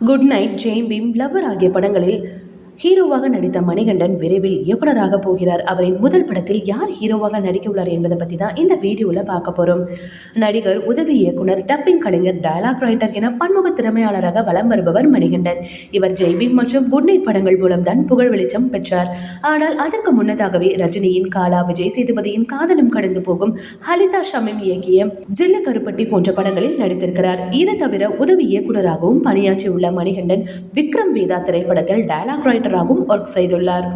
Good night Jai Bhim lover ஆகிய படங்களில் ஹீரோவாக நடித்த மணிகண்டன் விரைவில் இயக்குனராக போகிறார். அவரின் முதல் படத்தில் யார் ஹீரோவாக நடிக்க உள்ளார் என்பதை பற்றி தான் இந்த வீடியோவில் பார்க்க போகிறோம் நடிகர் உதவி இயக்குனர் டப்பிங் கலைஞர் டயலாக் ரைட்டர் என பன்முக திறமையாளராக வலம் வருபவர் மணிகண்டன். இவர் ஜெய்பீம் மற்றும் குட் நைட் படங்கள் மூலம் தான் புகழ் வெளிச்சம் பெற்றார். ஆனால் அதற்கு முன்னதாகவே ரஜினியின் காலா விஜய் சேதுபதியின் காதலும் கடந்து போகும் ஹலிதா ஷமிம் இயக்கிய ஜில்ல கருப்பட்டி போன்ற படங்களில் நடித்திருக்கிறார். இது தவிர உதவி இயக்குனராகவும் பணியாற்றியுள்ள மணிகண்டன் விக்ரம் வேதா திரைப்படத்தில் டயலாக் டைரக்டராகவும் ஒர்க் செய்துள்ளார்.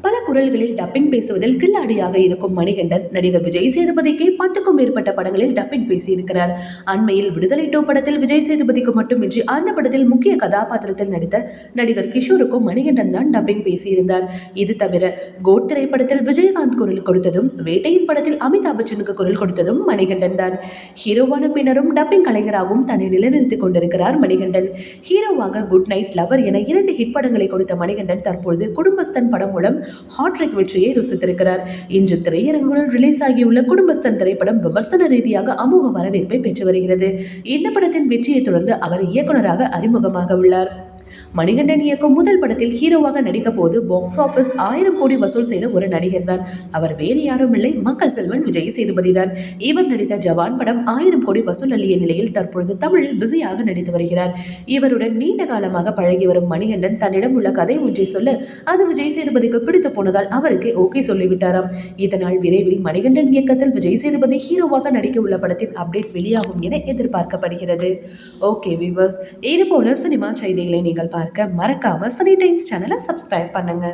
பல குரல்களில் டப்பிங் பேசுவதில் கில்லாடியாக இருக்கும் மணிகண்டன் நடிகர் விஜய் சேதுபதிக்கு பத்துக்கும் மேற்பட்ட படங்களில் டப்பிங் பேசியிருக்கிறார். அண்மையில் விடுதலை டூ படத்தில் விஜய் சேதுபதிக்கு மட்டுமின்றி அந்த படத்தில் முக்கிய கதாபாத்திரத்தில் நடித்த நடிகர் கிஷோருக்கும் மணிகண்டன் தான் டப்பிங் பேசியிருந்தார். இது தவிர கோட் திரைப்படத்தில் விஜயகாந்த் குரல் கொடுத்ததும் வேட்டையின் படத்தில் அமிதாப் பச்சனுக்கு குரல் கொடுத்ததும் மணிகண்டன் தான். ஹீரோவான பின்னரும் டப்பிங் கலைஞராகவும் தன்னை நிலைநிறுத்திக் கொண்டிருக்கிறார் மணிகண்டன். ஹீரோவாக குட் நைட் லவர் என இரண்டு ஹிட் படங்களை கொடுத்த மணிகண்டன் தற்பொழுது குடும்பஸ்தன் படம் மூலம் ஹாட்ரிக் வெற்றியை ருசித்திருக்கிறார். இன்று திரையரங்குகளில் ரிலீஸ் ஆகியுள்ள குடும்பஸ்தன் திரைப்படம் விமர்சன ரீதியாக அமோக வரவேற்பை பெற்று வருகிறது. இந்த படத்தின் வெற்றியை தொடர்ந்து அவர் இயக்குனராக அறிமுகமாக உள்ளார் மணிகண்டன் இயக்கும் முதல் படத்தில் ஹீரோவாக நடிக்க போது பாக்ஸ் ஆஃபீஸ் ஆயிரம் கோடி வசூல் செய்த ஒரு நடிகர் தான். அவர் வேறு யாரும் இல்லை மக்கள் செல்வன் விஜய் சேதுபதி தான். இவர் நடித்த ஜவான் படம் ஆயிரம் கோடி வசூல் அள்ளிய நிலையில் தற்பொழுது தமிழில் பிஸியாக நடித்து வருகிறார். இவருடன் நீண்ட காலமாக பழகி வரும் மணிகண்டன் தன்னிடம் உள்ள கதை ஒன்றை சொல்ல. அது விஜய் சேதுபதிக்கு பிடித்து போனதால் அவருக்கு ஓகே சொல்லிவிட்டாராம். இதனால் விரைவில் மணிகண்டன் இயக்கத்தில் விஜய் சேதுபதி ஹீரோவாக நடிக்க உள்ள படத்தின் அப்டேட் வெளியாகும் என எதிர்பார்க்கப்படுகிறது. ஓகே விவர்ஸ் இது போல சினிமா செய்திகளை நீங்கள் பார்க்க மறக்காம சனி டைம்ஸ் சேனலை சப்ஸ்கிரைப் பண்ணுங்க.